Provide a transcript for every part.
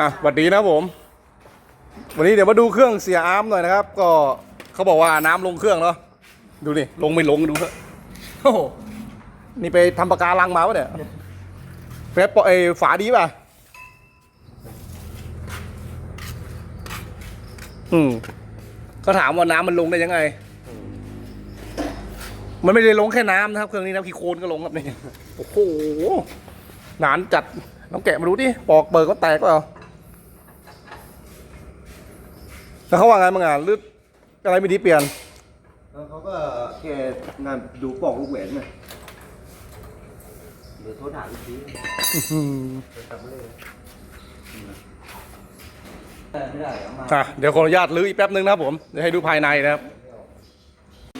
อะสวัสดีนะผม วันนี้เดี๋ยวมาดูเครื่องเสียอาร์มหน่อยนะครับ ก็เขาบอกว่าน้ำลงเครื่องเนาะดูนี่ลงไม่ลงดูเถอะโอ้โหนี่ไปทำปากการังมาปะเนี่ยแฟบปอไอฝาดีป่ะอืมก็ถามว่าน้ำมันลงได้ยังไง มันไม่ได้ลงแค่น้ำนะครับ เครื่องนี้น้ำขี้โคลนก็ลงครับนี่โอ้โหหนานจัดลองแกะมาดูดิปอกเปิดก็แตกก็เอา แล้วเขาว่าไงบ้างอะหรืออะไรไม่ดีเปลี่ยน แล้วเขาก็แค่งานดูปอกลูกแหวนไงเดี๋ยวโทรถามอีกทีไม่ได้เอามาอะเดี๋ยวขออนุญาตลื้ออีกแป๊บนึงนะครับผมเดี๋ยวให้ดูภายในนะครับ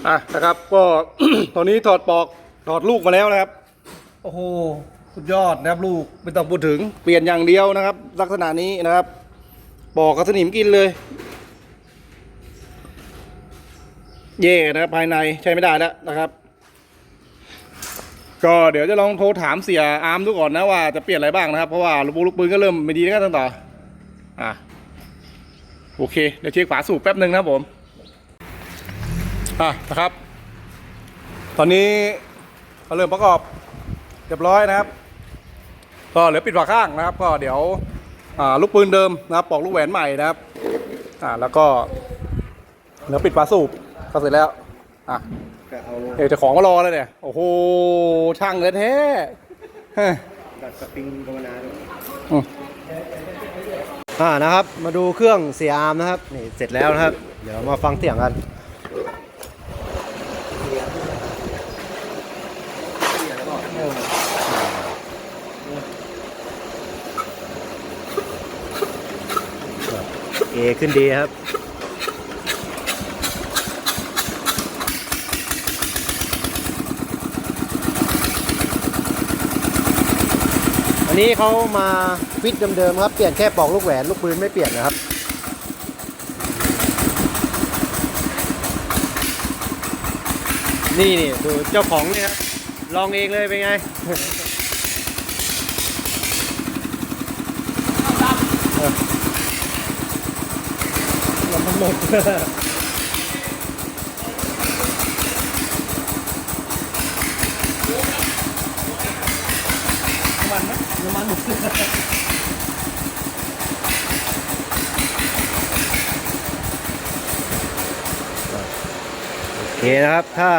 อะนะครับก็ ตอนนี้ถอดปอกถอดลูกมาแล้วนะครับ โอ้โหสุดยอดนะครับลูกไม่ต้องพูดถึงเปลี่ยนอย่างเดียวนะครับ ลักษณะนี้นะครับปอกกระสนิมกินเลย เย่นะครับภายในใช้ไม่ได้แล้วนะครับ ก็เดี๋ยวจะลองโทรถามเสียอาร์มดูก่อนนะว่าจะเปลี่ยนอะไรบ้างนะครับ เพราะว่าลูกปืนลูกปืนก็เริ่มไม่ดีแล้วกันต่ออะโอเคเดี๋ยวเช็คฝาสูบแป๊บหนึ่งนะผมอะนะครับ ตอนนี้เราเริ่มประกอบเรียบร้อยนะครับ ก็เหลือปิดฝาข้างนะครับ ก็เดี๋ยวอ่าลูกปืนเดิมนะครับปอกลูกแหวนใหม่นะครับอ่าแล้วก็เหลือปิดฝาสูบ ก็เสร็จแล้วอะก็เอาเดี๋ยวเจะของมารอแล้วเนี่ยโอ้โหช่างเลยแท้เฮ้ยดัดสปริงกรรมนาด้วยอืมอ่านะครับมาดูเครื่องเสียอาร์มนะครับนี่เสร็จแล้วนะครับ เดี๋ยวมาฟังเสียงกันเอขึ้นดีครับ อันนี้เขามาฟิตเดิมๆครับ เปลี่ยนแค่ปลอกลูกแหวนลูกปืนไม่เปลี่ยนนะครับนี่นี่ดูเจ้าของเนี่ยครับลองเองเลยเป็นไง มันหมดโอเคนะครับถ้า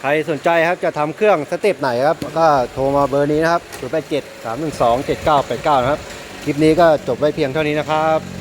ใครสนใจครับจะทำเครื่องสเต็ปไหนครับ ก็โทรมาเบอร์นี้นะครับ0 8 7 3 1 2 7 9 8 9 นะครับ คลิปนี้ก็จบไว้เพียงเท่านี้นะครับ